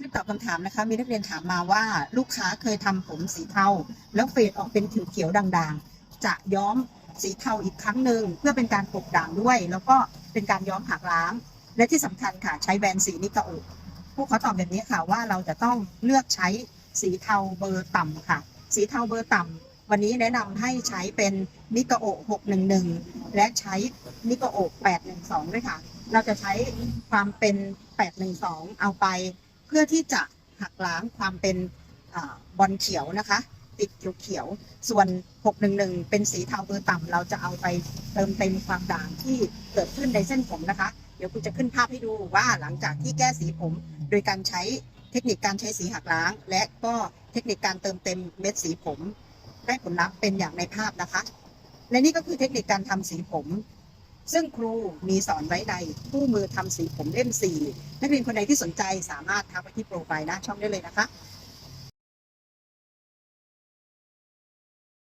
คลิปตอบคำถามนะคะ มีนักเรียนถามมาว่า ลูกค้าเคยทำผมสีเทาแล้วเฟดออกเป็นเขียวด่างๆ จะย้อมสีเทาอีกครั้งหนึ่งเพื่อเป็นการปกด่างด้วย แล้วก็เป็นการย้อมหักล้าง และที่สำคัญค่ะใช้แบรนด์สีนิกาโอพวกเขาตอบแบบนี้ค่ะว่าเราจะต้องเลือกใช้สีเทาเบอร์ต่ำค่ะ สีเทาเบอร์ต่ำวันนี้แนะนำให้ใช้เป็นนิกาโอ611 และใช้นิกาโอ812ด้วยค่ะ เราจะใช้ความเป็น 812 เอาไป พื่อที่จะหักล้างความเป็นอบอลเขียวนะคะ ติดเขียวๆส่วน 611 เป็นสีเทาเบอร์ต่ำเราจะเอาไปเติมเต็มความด่างที่เกิดขึ้นในเส้นผมนะคะ เดี๋ยวคุณจะขึ้นภาพให้ดูว่าหลังจากที่แก้สีผมโดยการใช้เทคนิคการใช้สีหักล้าง และก็เทคนิคการเติมเต็มเม็ดสีผม ได้ผลลัพธ์เป็นอย่างในภาพนะคะ และนี่ก็คือเทคนิคการทำสีผม ซึ่งครูมีสอนไว้ในคู่มือทำสีผมเล่ม 4 นักเรียนคนใดที่สนใจสามารถทักไปที่โปรไฟล์หน้าช่องได้เลยนะคะ